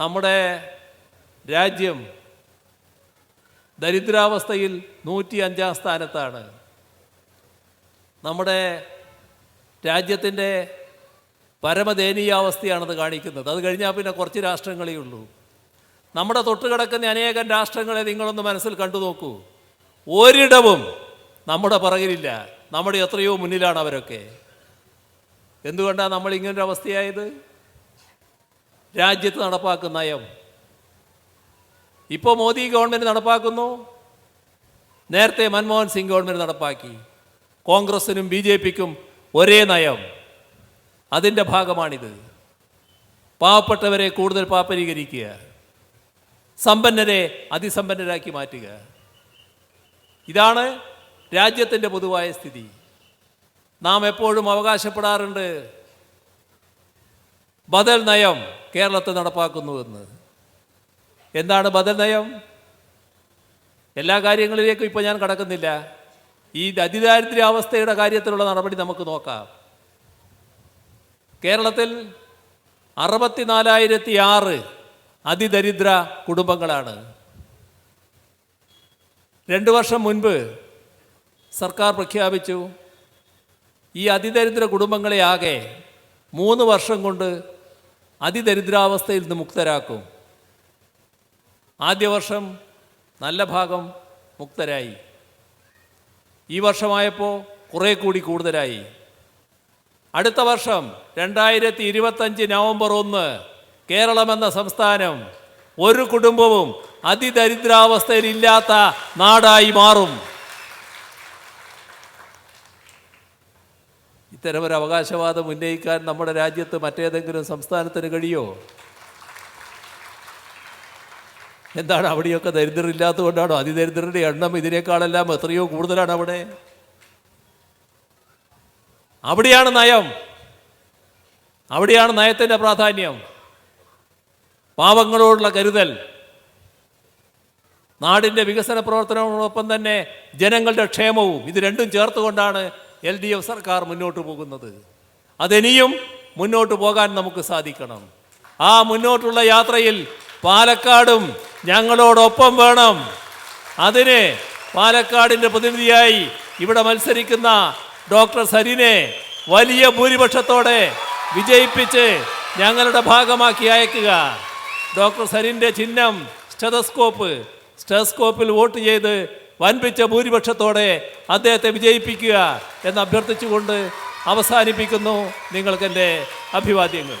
നമ്മുടെ രാജ്യം ദരിദ്രാവസ്ഥയിൽ നൂറ്റി അഞ്ചാം സ്ഥാനത്താണ്. നമ്മുടെ രാജ്യത്തിന്റെ പരമദയനീയാവസ്ഥയാണത് കാണിക്കുന്നത്. അത് കഴിഞ്ഞാൽ പിന്നെ കുറച്ച് രാഷ്ട്രങ്ങളേ ഉള്ളൂ. നമ്മുടെ തൊട്ടുകിടക്കുന്ന അനേകം രാഷ്ട്രങ്ങളെ നിങ്ങളൊന്ന് മനസ്സിൽ കണ്ടു നോക്കൂ. ഒരിടവും നമ്മുടെ പുറകിലില്ല. നമ്മുടെ എത്രയോ മുന്നിലാണ് അവരൊക്കെ. എന്തുകൊണ്ടാണ് നമ്മൾ ഇങ്ങനൊരു അവസ്ഥയായത് രാജ്യത്ത് നടപ്പാക്കുന്ന നയം. ഇപ്പോൾ മോദി ഗവൺമെന്റ് നടപ്പാക്കുന്നു. നേരത്തെ മൻമോഹൻ സിംഗ് ഗവൺമെന്റ് നടപ്പാക്കി. കോൺഗ്രസിനും ബി ജെ പിക്കും ഒരേ നയം. അതിന്റെ ഭാഗമാണിത്. പാവപ്പെട്ടവരെ കൂടുതൽ പാപ്പരീകരിക്കുക. സമ്പന്നരെ അതിസമ്പന്നരാക്കി മാറ്റുക. ഇതാണ് രാജ്യത്തിന്റെ പൊതുവായ സ്ഥിതി. നാം എപ്പോഴും അവകാശപ്പെടാറുണ്ട്. ബദൽ നയം കേരളത്തിൽ നടപ്പാക്കുന്നുവെന്ന്. എന്താണ് ബദൽ നയം? എല്ലാ കാര്യങ്ങളിലേക്കും ഇപ്പോൾ ഞാൻ കടക്കുന്നില്ല. ഈ അതിദാരിദ്ര്യാവസ്ഥയുടെ കാര്യത്തിലുള്ള നടപടി നമുക്ക് നോക്കാം. കേരളത്തിൽ അറുപത്തിനാലായിരത്തി ആറ് അതിദരിദ്ര കുടുംബങ്ങളാണ്. രണ്ട് വർഷം മുൻപ് സർക്കാർ പ്രഖ്യാപിച്ചു ഈ അതിദരിദ്ര കുടുംബങ്ങളെ ആകെ മൂന്ന് വർഷം കൊണ്ട് അതിദരിദ്രാവസ്ഥയിൽ നിന്ന് മുക്തരാക്കും. ആദ്യ വർഷം നല്ല ഭാഗം മുക്തരായി. ഈ വർഷമായപ്പോൾ കുറേ കൂടി കൂടുതലായി. അടുത്ത വർഷം രണ്ടായിരത്തി ഇരുപത്തഞ്ച് നവംബർ ഒന്ന് കേരളമെന്ന സംസ്ഥാനം ഒരു കുടുംബവും അതിദരിദ്രാവസ്ഥയിൽ ഇല്ലാത്ത നാടായി മാറും. ഇത്തരമൊരു അവകാശവാദം ഉന്നയിക്കാൻ നമ്മുടെ രാജ്യത്ത് മറ്റേതെങ്കിലും സംസ്ഥാനത്തിന് കഴിയോ? എന്താണ് അവിടെയൊക്കെ ദരിദ്രരില്ലാത്തതുകൊണ്ടാണോ? അതിദരിദ്രരുടെ എണ്ണം ഇതിനേക്കാളെല്ലാം എത്രയോ കൂടുതലാണ് അവിടെ? അവിടെയാണ് നയം. അവിടെയാണ് നയത്തിന്റെ പ്രാധാന്യം. പാവങ്ങളോടുള്ള കരുതൽ. നാടിന്റെ വികസന പ്രവർത്തനങ്ങളോടൊപ്പം തന്നെ ജനങ്ങളുടെ ക്ഷേമവും. ഇത് രണ്ടും ചേർത്തുകൊണ്ടാണ് എൽ ഡി എഫ് സർക്കാർ മുന്നോട്ട് പോകുന്നത്. അതിനിയും മുന്നോട്ട് പോകാൻ നമുക്ക് സാധിക്കണം. ആ മുന്നോട്ടുള്ള യാത്രയിൽ പാലക്കാടും ഞങ്ങളോടൊപ്പം വേണം. അതിന് പാലക്കാടിന്റെ പ്രതിനിധിയായി ഇവിടെ മത്സരിക്കുന്ന ഡോക്ടർ സരിനെ വലിയ ഭൂരിപക്ഷത്തോടെ വിജയിപ്പിച്ച് ഞങ്ങളുടെ ഭാഗമാക്കി അയക്കുക. ഡോക്ടർ സരിന്റെ ചിഹ്നം സ്റ്റെതസ്കോപ്പ്. സ്റ്റെതസ്കോപ്പിൽ വോട്ട് ചെയ്ത് വൻപിച്ച ഭൂരിപക്ഷത്തോടെ അദ്ദേഹത്തെ വിജയിപ്പിക്കുക എന്ന് അഭ്യർത്ഥിച്ചുകൊണ്ട് അവസാനിപ്പിക്കുന്നു. നിങ്ങൾക്കെന്റെ അഭിവാദ്യങ്ങൾ.